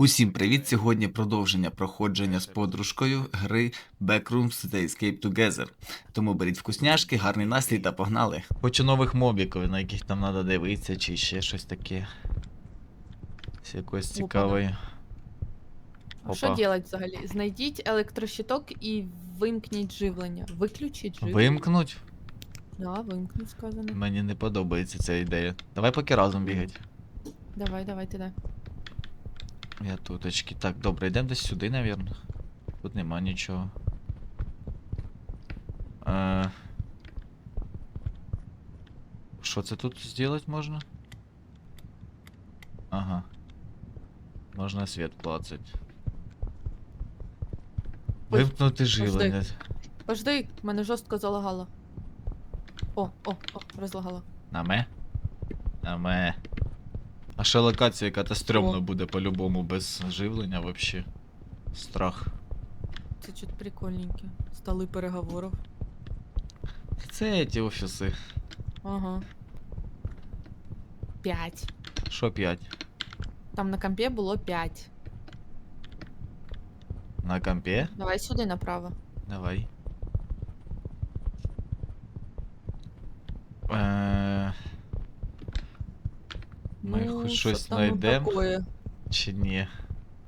Усім привіт! Сьогодні продовження проходження з подружкою гри Backrooms The Escape Together. Тому беріть вкусняшки, гарний настрій та погнали. Хочу нових мобіків, на яких там треба дивитися, чи ще щось таке. З якоїсь Опа. цікавої. А Що делать взагалі? Знайдіть електрощиток і вимкніть живлення. Виключіть живлення. Вимкнуть? Да, вимкнуть сказано. Мені не подобається ця ідея. Давай поки разом бігати. Давай, давай, ти де. Я туточки. Так, добре, йдемо десь сюди, навірно. Тут нема нічого. Е... Що це тут зробити можна? Ага. Можна світ клацать. Ой, Вимкнути живлення. Пожди, мене жорстко залагало. О, о, о, розлагало. На ме? На ме. А ще локація яка-то стрьомно О. буде по-любому без живлення вообще. Страх. Це чуть прикольненьке. Столи переговорів. Це ті офіси. Ага. П'ять. Що 5? Там на компі було п'ять. На компі? Давай сюди направо. Давай. Е, Ми ну, хоч що щось там знайдем? такое? Чи ні?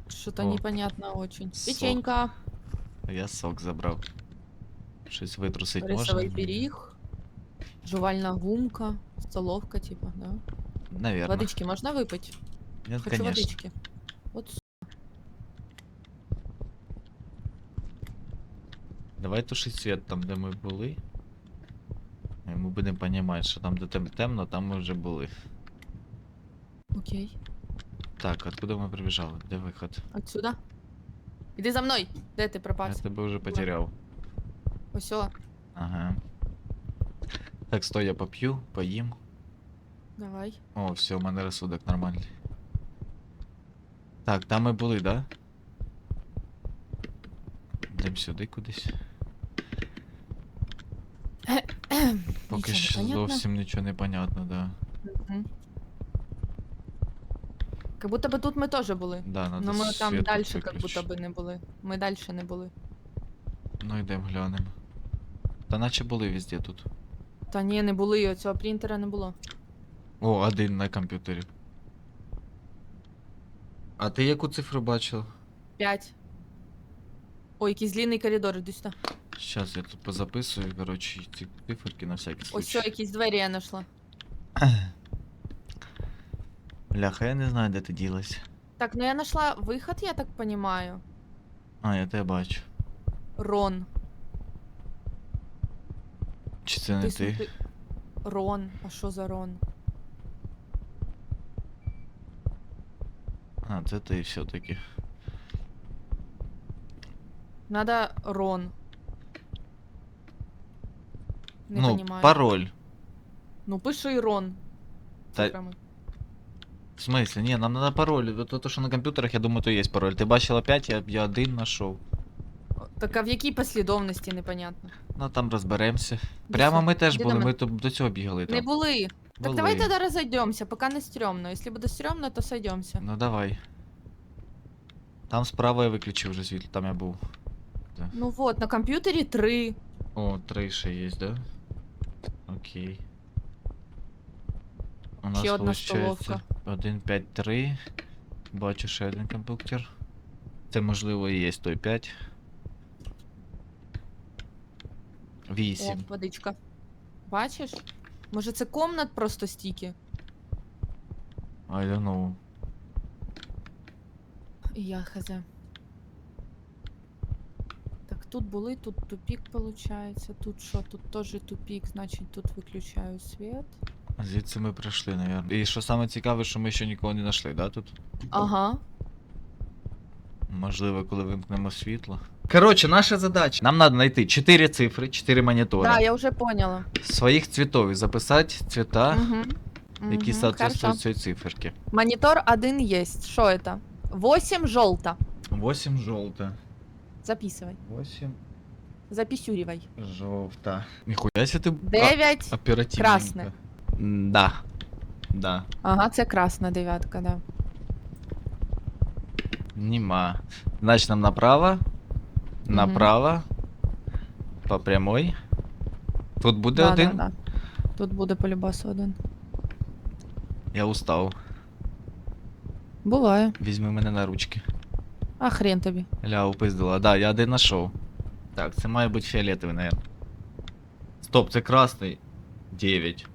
Что-то О. непонятно очень. Сок. Печенька, Я сок забрав. Щось витрусить рисовий можна? пиріг, жувальна гумка, столовка, типа, да? Навірно. Водички можна випити? Ні, Хочу конечно. водички. От с- Давай тушить світ там, де ми були. І Ми будемо розуміти, що там, де тем- темно, там ми вже були. окей. Так, откуда ми прибіжали? Де виход? Отсюда. Іди за мною. Де ти Я пропав? тебе вже потеряв. Ось о. Ага. Так, стой, я поп'ю, поїм. Давай. О, все, у мене розсудок нормальний. Так, там ми були, да? Йдем сюди кудись. Поки Нічого не що понятно. зовсім нічого не понятно, да. Мгм. Как будто би тут ми теж були. Да, надо Но ми там світ далі, как будто виключити. не були. Ми далі не були. Ну йдем глянем. Та наче були везде тут. Та ні, не були, цього принтера не було. О, один на комп'ютері. А ти яку цифру бачив? П'ять. Ой, якийсь длинний коридор, іди сюди. Щас я тут позаписую, коротше, ці циферки на всякий Ось случай. що, якісь двері я знайшла. Бляха, я не знаю, де ти ділась. Так, ну я знайшла виход, я так понимаю. А, я тебе бачу. Рон. Чи це не ти? Тиснути- Рон. А що за Рон? А, це ти все-таки. Надо Рон. Не ну, понимаю. пароль. Ну, пиши Рон. Та- цифрами. В смысле? Ні, нам надо пароль. То, то, що на комп'ютерах, я думаю, то є пароль. Ти бачила 5, я, я один знайшов. Так а в якій послідовності, непонятно. Ну там розберемося. Іди Прямо сюди, ми теж іди були, до ми мене. тут до цього бігали там. Не були. Так Були. давай тоді розійдемося, поки не стрьомно. Якщо буде стрьомно, то сойдемся. Ну давай. Там справа я виключив вже світло, там я був. Ну вот, на комп'ютері три. О, три ще є, да? Окей. У нас Ще одна получається столовка. 1, 5, 3. Бачу ще один комп'ютер. Це можливо і є той 5. 8. О, водичка. Бачиш? Може це комнат просто стільки? I don't know. Я хз. Так, тут були, тут тупік получається. Тут що? Тут теж тупік, значить тут виключаю світ. Звідси ми прийшли, наверное. І що саме цікаве, що ми ще нікого не знайшли, да, тут? Ага. Можливо, коли вимкнемо світло. Коротше, наша задача. Нам треба знайти 4 цифри, 4 монітори. Да, я вже поняла. Своїх цвітов і записати цвіта, Угу. які соответствують цій циферці. Монитор один есть. Что это? 8 желто. 8 жовта. Записывай. 8 Записюривай. жовта. Ніхуя ся ти 9. оперативненько. красне. М, Да. Да. Ага, це красна дев'ятка, да. Нема. Значит, нам направо. Направо. По прямой. Тут буде Да, один. да, да. Тут буде полюбасу один. Я устав. Буває. Візьми мене на ручки. А хрен тобі. Ля, упиздила. Да, я один знайшов. Так, це має бути фіолетовий, наверное. Стоп, це красний. 9.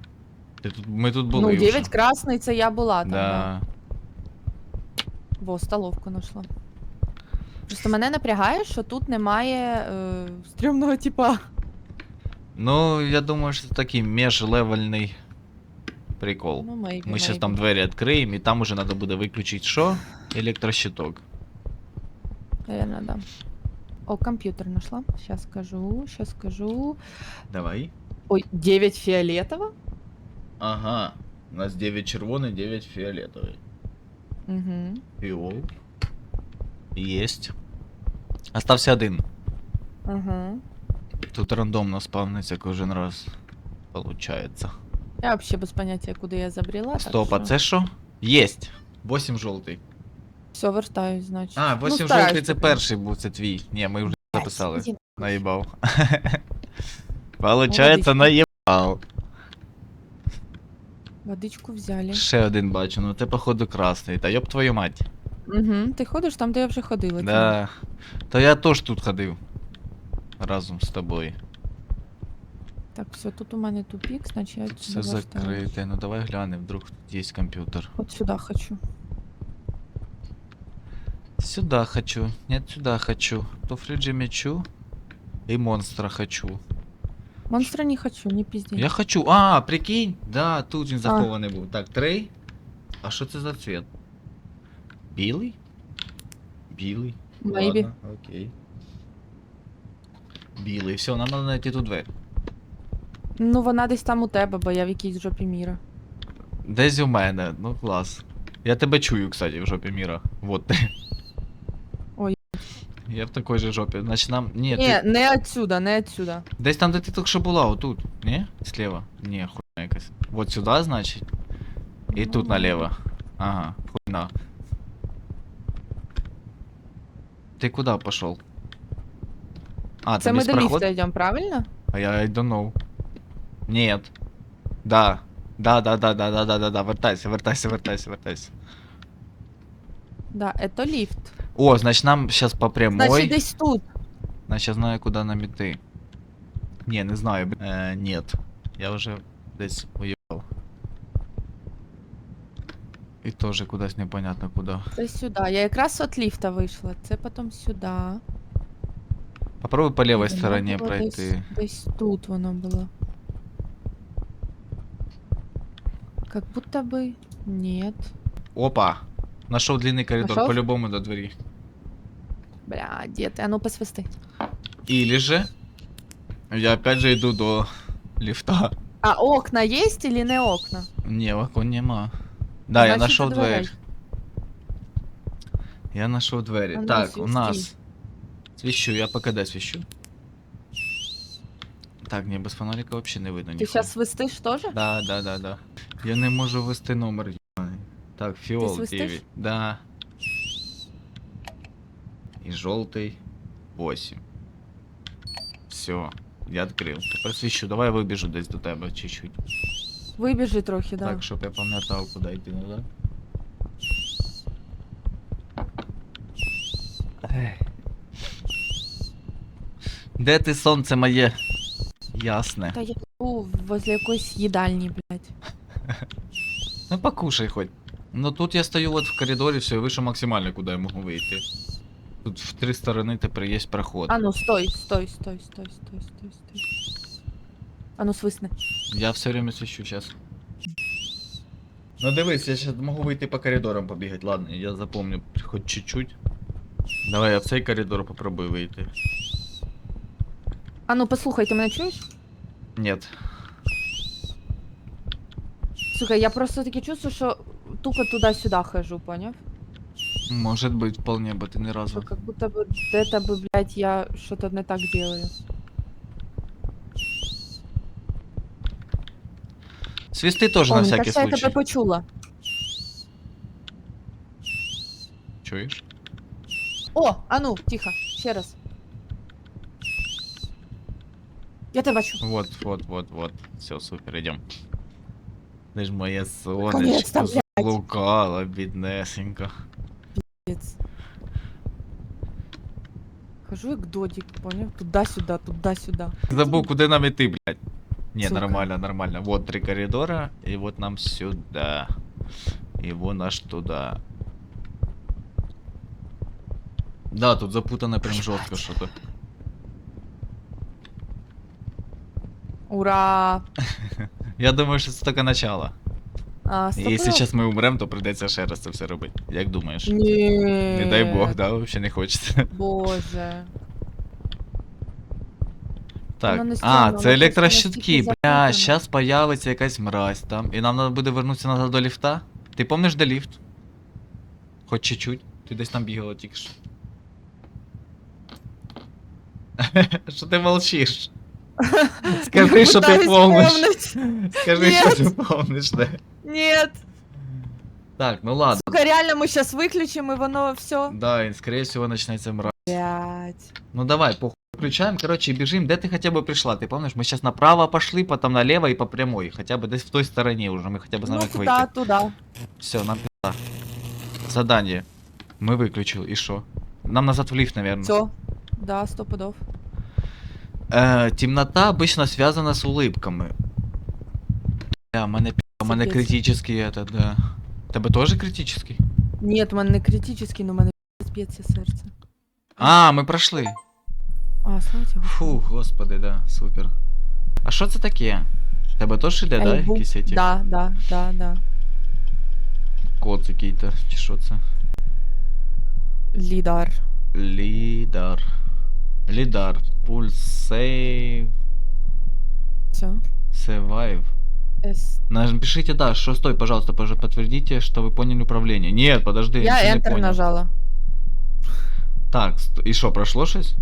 Ти тут, ми тут були. ну, вже. 9 красний, це я була там. Да. Да. Во, столовку знайшла. Просто мене напрягає, що тут немає е, стрімного типа. Ну, я думаю, що це такий межлевельний прикол. Ну, maybe, Ми зараз maybe. там двері відкриємо, і там уже треба буде виключити що? Електрощиток. Наверное, да. О, компьютер нашла. Сейчас скажу, сейчас скажу. Давай. Ой, 9 фиолетово? Ага. У нас 9 червоний, 9 фіолетовий. Угу. Піол. Єсть. Остався один. Угу. Тут рандомно спавниться кожен раз. Получається. Я вообще без понятия, куди я забрела. Стоп, а це що? Єсть. 8 жовтий. Все, вертаюсь, значить. А, 8 Ну, стараюсь жовтий це поки. перший був, це твій. Ні, ми вже записали. Іди. Наїбав. Получається, Молодець. наїбав. Водичку взяли. Ще один бачу, ну це походу красний. Та йоб твою мать. Угу. Ти ходиш там, де я вже ходила. Да. Та я теж тут ходив. Разом з тобою. Так, все, тут у мене тупик, значить я Тут все закрите. Ну давай глянемо, вдруг тут є комп'ютер. От сюди хочу. Сюда хочу. Нет, сюда хочу. То фриджи мечу. И монстра хочу. Монстра не хочу, не пизди. Я хочу. А, прикинь. Да, тут він захований був. Так, трей. А що це за цвет? Білий? Білий. Maybe. Ладно, окей. Білий. Все, нам треба знайти ту двері. Ну, вона десь там у тебе, бо я в якійсь жопі міра. Десь у мене, ну клас. Я тебе чую, кстати, в жопі міра. Вот ти. Ой. Я в такой же жопі. Значить нам. Ні, Ні, ти... не отсюда, не отсюда. Десь там, де ти тільки що була, отут. Ні? Слева. Ні, хуйня якась. Вот сюди, значить. І Ну, тут ладно. налево. Ага, хуйна. Ти куди пішов? А, Це там ми є до проход? ліфта йдемо, правильно? А я I don't know. Нет. Да. Да, да, да, да, да, да, да, да. Вертайся, вертайся, вертайся, вертайся. Да, это ліфт. О, значит нам сейчас по прямой. Значить, десь тут. Значит, я знаю, куда нам идти. Не, не знаю. б- Э, нет. Я уже десь уебал. И тоже кудись непонятно куда. Це сюди. Я якраз от ліфта вийшла. Це потім сюди. Попробуй по стороне було пройти. Десь, десь тут воно було. Как будто бы нет. Опа! Нашел длинный коридор, по-любому до двери. Бля, де ти? А ну посвисти. Или же я опять же иду до лифта. А окна есть или не окна? Не, окон нема. Да, я Значить, нашел дверь. Я нашел двери. А так, у нас. Свищу, я по КД свищу. Так, не, без фонарика вообще не видно Ти ніхуя. зараз свистиш теж? Да, да, да, да. Я не можу ввести номер. Так, фіол свистиш? 9. Да І жовтий 8. Все, я відкрив. Тепер свищу. Давай я вибіжу десь до тебе чуть-чуть. Вибіжи трохи, да. Так, щоб я пам'ятав, куди йти назад. Де ти сонце моє? Ясне. Та я був возле якоїсь їдальні, блядь. Ну покушай хоть. Ну тут я стою вот в коридоре, все, выше максимально, куда я могу выйти. Тут в три стороны тепер є проход. А ну, стой, стой, стой, стой, стой, стой, стой. А ну свисни. Я все время свищу сейчас. Ну дивись, я сейчас могу вийти по коридорам побігати. Ладно, я запомню хоч чуть-чуть. Давай я в цей коридор попробую вийти. А ну послухай, ти мене чуєш? Нет. Слухай, я просто таке чувствую, що тупо туди-сюди хожу, поняв? Может быть, вполне бы ты ни разу. Що как будто бы где-то бы, блядь, я что-то не так делаю. Свисти тоже О, на мені всякий кажется, я тебе случай. почула. Чуєш? О, а ну, тихо, ще раз. Я тебе бачу. Вот, вот, вот, вот. Все, супер, идем. Ти ж моє Наконец-то, сонечко блядь. заблукала, біднесенька. Пиздец. Хожу як додік, поняв? Туди-сюди, туди-сюди. Забув, куди нам іти, блядь. Не, Сука. нормально, нормально. Вот три коридора, и вот нам сюда. И вон аж туда. Да, тут запутано прям жестко что-то. Ура! Я думаю, що це тільки начало. А, І стоп. якщо зараз ми умремо, то прийдеться ще раз це все робити. Як думаєш? Ні. Не дай Бог, да, вообще не хочеться. Боже. Так. А, це воно електрощитки. настільки Бля, запутано. зараз появиться якась мразь там. І нам треба буде вернутися назад до ліфта. Ти помниш, де ліфт? Хоч чуть-чуть. Ти десь там бігала тільки що. Що ти молчиш? Скажи, що ти помниш. Скажи, що ти помниш, да. Нет. Так, ну ладно. Сука, реально мы сейчас выключим, и воно все. Да, і скорее всего почнеться мразь. Блять. Ну давай, похуй. Включаем, короче, и бежим. Где ты хотя бы пришла? Ты помнишь, мы сейчас направо пошли, потом налево и по прямой. Хотя бы здесь в той стороне уже. Мы хотя бы знаем, Ну как туда, выйти. туда. Все, нам пизда. Задание. Мы выключил, и шо? Нам назад в лифт, наверное. Все. Да, сто пудов. Э, темнота обычно связана с улыбками. Да, у мене, пи***, у мене Капець. критический это, да. Тебе тоже критический? Нет, у мене не критический, но у мене б'ється серце. А, ми пройшли. А, слава тебе. Фу, господи, да, супер. А що це таке? Тебе теж іде, да? Альбом. Якісь эти Да, да, да, да. код який-то, чи що це? Лідар. Лидар. Лидар. Пульс сейв. Все. Survive. Напишите, да, что стой, пожалуйста, пож- подтвердите, что вы поняли управление. Нет, подожди, Я не Enter понял. нажала. Так, и что, прошло щось?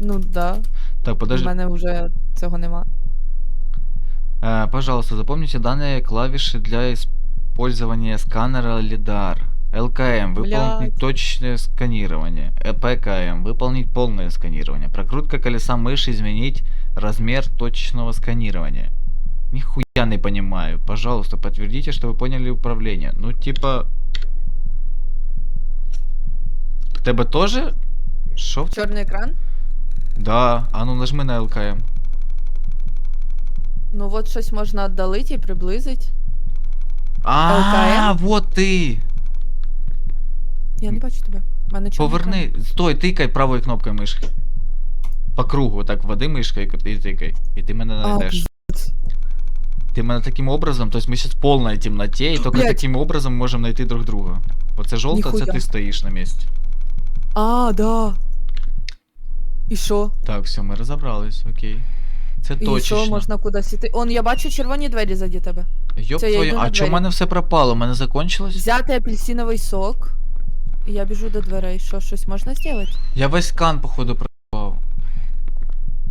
Ну да. Так, У подожди. мене вже цього нема. Э, пожалуйста, запомните данные клавиши для использования сканера LIDAR. ЛКМ, выполнить точное сканирование. Э, ПКМ, выполнить полное сканирование. Прокрутка колеса мыши, изменить размер точного сканирования. Нихуя не понимаю. Пожалуйста, подтвердите, что вы поняли управление. Ну, типа... В Тебе тоже? Шо? в те- Чорний екран? Да, а ну нажми на ЛКМ. Ну от щось можна віддалити і приблизити. А, вот ты! Я не бачу тебе. У мене чорний Поверни, стой, тикай правою кнопкою мишки. По кругу, так води мишкою і тикай. І ти мене екран. А, знайдеш. Ти мене таким образом, то есть ми сейчас в полной темноте, і тільки Блядь. таким образом можемо знайти друг друга. Оце жовта, це Ніхуя. ти стоїш на місці. А, да. І що? Так, все, ми розібрались, окей. Це І точечно. що можна кудись іти? Он, я бачу червоні двері заді тебе. Йоп Це я твою, йду на а чому в двері. мене все пропало? У мене закончилось? Взяти апельсиновий сок. І я біжу до дверей. Що, щось можна зробити? Я весь скан, походу, пропав.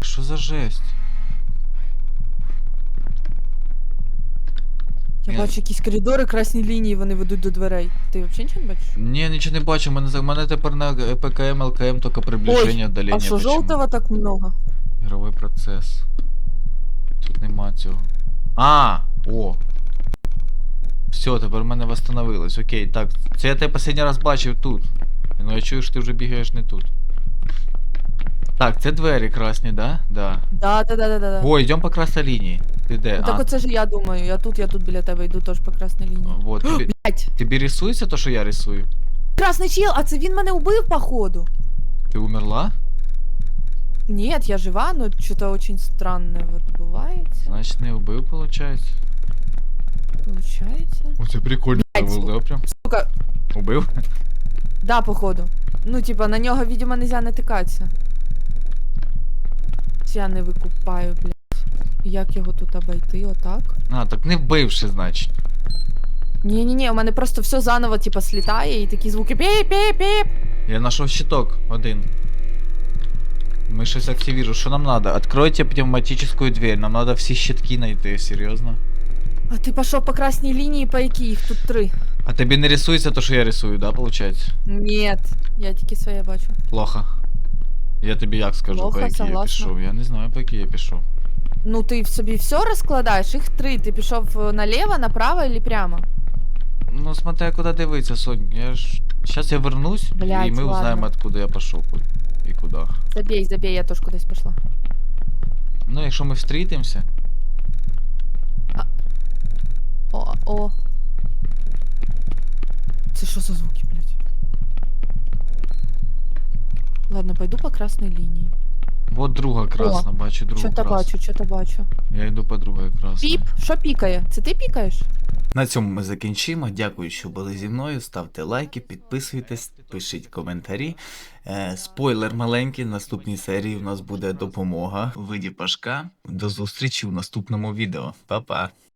Що за жесть? Я Я- бачу якісь коридори, красні лінії, вони ведуть до дверей. Ти взагалі нічого не бачиш? Ні, нічого не бачу, у мене, за- у мене тепер на е, ПКМ, ЛКМ тільки приближення, отдалення. А що почему? жовтого так много? Ігровий процес. Тут нема цього. А! О! Все, тепер в мене восстановилось. Окей, так. Це я тебе останній раз бачив тут. Ну я чую, що ти вже бігаєш не тут. Так, це двері красні, да? Да. Да, да, да, да, да. О, йдемо по красній лінії. Ти де? Ну, так а, оце ж я думаю. Я тут, я тут біля тебе йду теж по красній лінії. вот, тобі, Блять! тобі рисується то, що я рисую? Красний чел, а це він мене убив, походу. Ти умерла? Нет, я жива, но что-то очень странное відбувається. Значить не убив, виходить. Получається. О, це прикольно Блядь, було, да, прям. Сука, Убив? да, походу. Ну, типа, на нього, видимо, нельзя натикатися. Чи Я не викупаю, блядь. Як його тут обойти, отак? А, так не вбивши, значить. Ні-ні-ні, у мене просто все заново, типа, слітає і такі звуки піп-піп-піп. Я нашел щиток один. Мы сейчас активируем. Что нам надо? Откройте пневматическую дверь. Нам надо все щитки найти, серьезно. А ти пішов по красній лінії, по якій їх тут три? А тобі не рисується то, що я рисую, да, виходить? Ні, я тільки своє бачу. Плохо. Я тобі як скажу, Плохо, по якій я согласна. пішов. Я не знаю, по якій я пішов. Ну ти в собі все розкладаєш, їх три. Ти пішов е, наліво, направо или прямо? Ну, смотря куди дивитися, Сонь. Я ж. Сейчас я вернусь, Блядь, і ми ладно. узнаємо, откуда я пішов ку- і куди. Забей, забей, я теж кудись пішла. Ну, якщо ми встрітимося. О, о. Це що за звуки, блядь? Ладно, пойду по красной линии. Вот друга красна, бачу другу Що-то красну. бачу, що-то бачу. Я йду по другої красної. Піп, що пікає? Це ти пікаєш? На цьому ми закінчимо. Дякую, що були зі мною. Ставте лайки, підписуйтесь, пишіть коментарі. Е, спойлер маленький. В наступній серії у нас буде допомога у виді пашка. До зустрічі в наступному відео. Па-па!